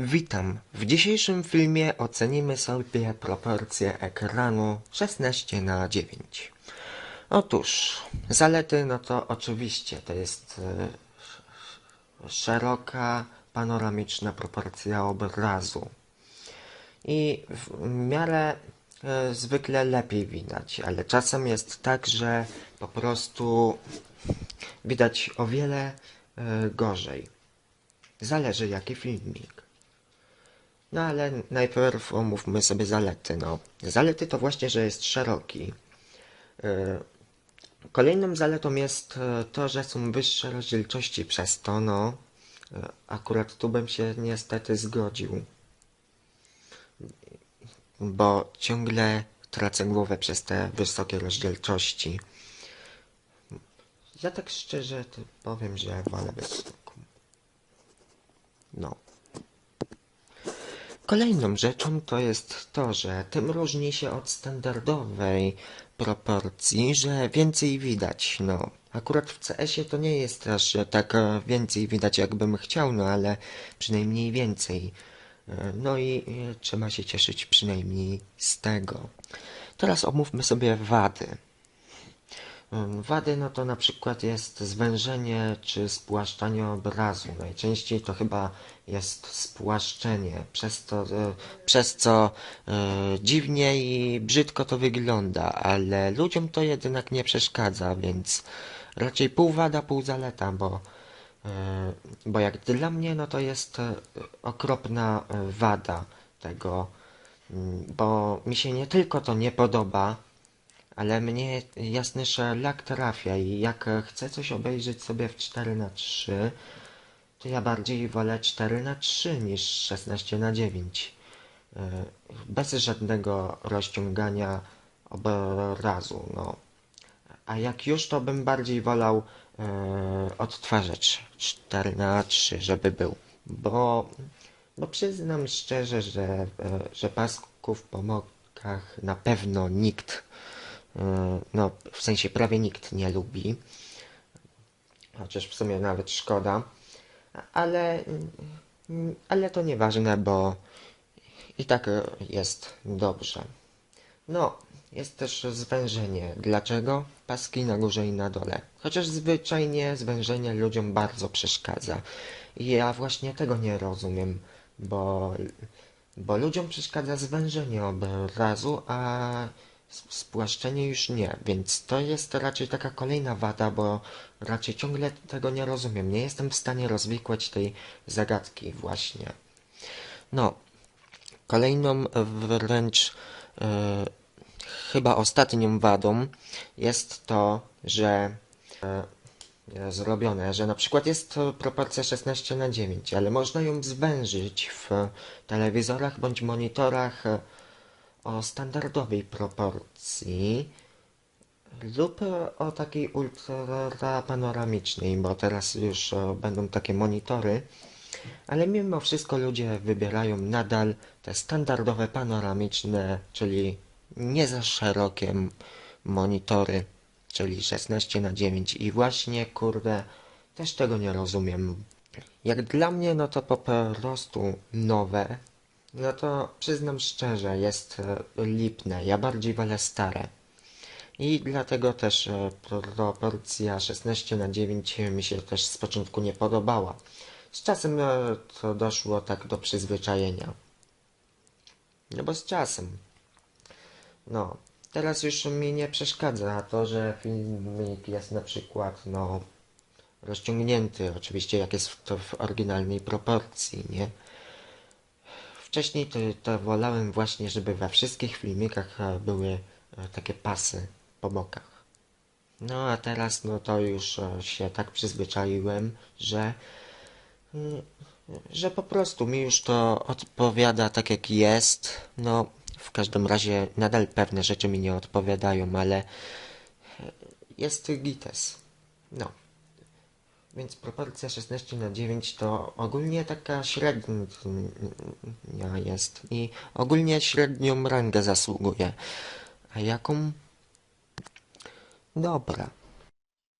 Witam. W dzisiejszym filmie ocenimy sobie proporcje ekranu 16 na 9. Otóż, zalety, no to oczywiście to jest e, sz- szeroka, panoramiczna proporcja obrazu. I w miarę e, zwykle lepiej widać, ale czasem jest tak, że po prostu widać o wiele e, gorzej. Zależy jaki filmik. No ale najpierw omówmy sobie zalety. No, zalety to właśnie, że jest szeroki. E, Kolejną zaletą jest e, to, że są wyższe rozdzielczości przez to, no. e, Akurat tu bym się niestety zgodził. Bo ciągle tracę głowę przez te wysokie rozdzielczości. Ja tak szczerze powiem, że wolę wysoką. No. Kolejną rzeczą to jest to, że tym różni się od standardowej proporcji, że więcej widać, no. Akurat w CS-ie to nie jest że tak więcej widać jakbym chciał, no ale przynajmniej więcej. No i e, trzeba się cieszyć przynajmniej z tego. Teraz omówmy sobie wady. Wady no to na przykład jest zwężenie czy spłaszczanie obrazu. Najczęściej to chyba jest spłaszczenie, przez, to, e, przez co e, dziwnie i brzydko to wygląda, ale ludziom to jednak nie przeszkadza, więc raczej pół wada, pół zaleta, bo, e, bo jak dla mnie no to jest okropna wada tego, mm, bo mi się nie tylko to nie podoba, ale mnie jasny szlak trafia i jak e, chcę coś obejrzeć sobie w 4 na 3 to ja bardziej wolę 4 na 3 niż 16 na 9 E, Bez żadnego rozciągania obrazu, no. A jak już, to bym bardziej wolał e, odtwarzacz 4 na 3 żeby był. Bo, bo przyznam szczerze, że, e, że pasków po mokach na pewno nikt E, no w sensie prawie nikt nie lubi. Chociaż w sumie nawet szkoda. Ale, ale to nieważne, bo i tak e, jest dobrze. No, jest też zwężenie. Dlaczego? Paski na górze i na dole. Chociaż zwyczajnie zwężenie ludziom bardzo przeszkadza. I ja właśnie tego nie rozumiem, bo, bo ludziom przeszkadza zwężenie obrazu, a spłaszczenie już nie. Więc to jest raczej taka kolejna wada, bo raczej ciągle tego nie rozumiem. Nie jestem w stanie rozwikłać tej zagadki właśnie. No, Kolejną wręcz e, chyba ostatnią wadą jest to, że jest zrobione, że na przykład jest proporcja 16 na 9, ale można ją zwężyć w telewizorach bądź monitorach e, o standardowej proporcji lub o takiej ultra panoramicznej, bo teraz już e, będą takie monitory. Ale mimo wszystko ludzie wybierają nadal te standardowe panoramiczne, czyli nie za szerokie monitory, czyli 16 na 9 i właśnie kurde też tego nie rozumiem. Jak dla mnie no to po prostu nowe, no to przyznam szczerze jest e, lipne, ja bardziej wolę stare. I dlatego też e, proporcja 16 na 9 mi się też z początku nie podobała. Z czasem e, to doszło tak do przyzwyczajenia. No bo z czasem. No, teraz już mi nie przeszkadza to, że filmik jest na przykład, no, rozciągnięty, oczywiście jak jest to w oryginalnej proporcji, nie? Wcześniej to, to wolałem właśnie, żeby we wszystkich filmikach e, były e, takie pasy po bokach. No a teraz no to już e, się tak przyzwyczaiłem, że mm, że po prostu mi już to odpowiada tak jak jest. No w każdym razie nadal pewne rzeczy mi nie odpowiadają, ale jest gites. No. Więc proporcja 16 na 9 to ogólnie taka średnia jest i ogólnie średnią rangę zasługuje. A jaką? Dobra.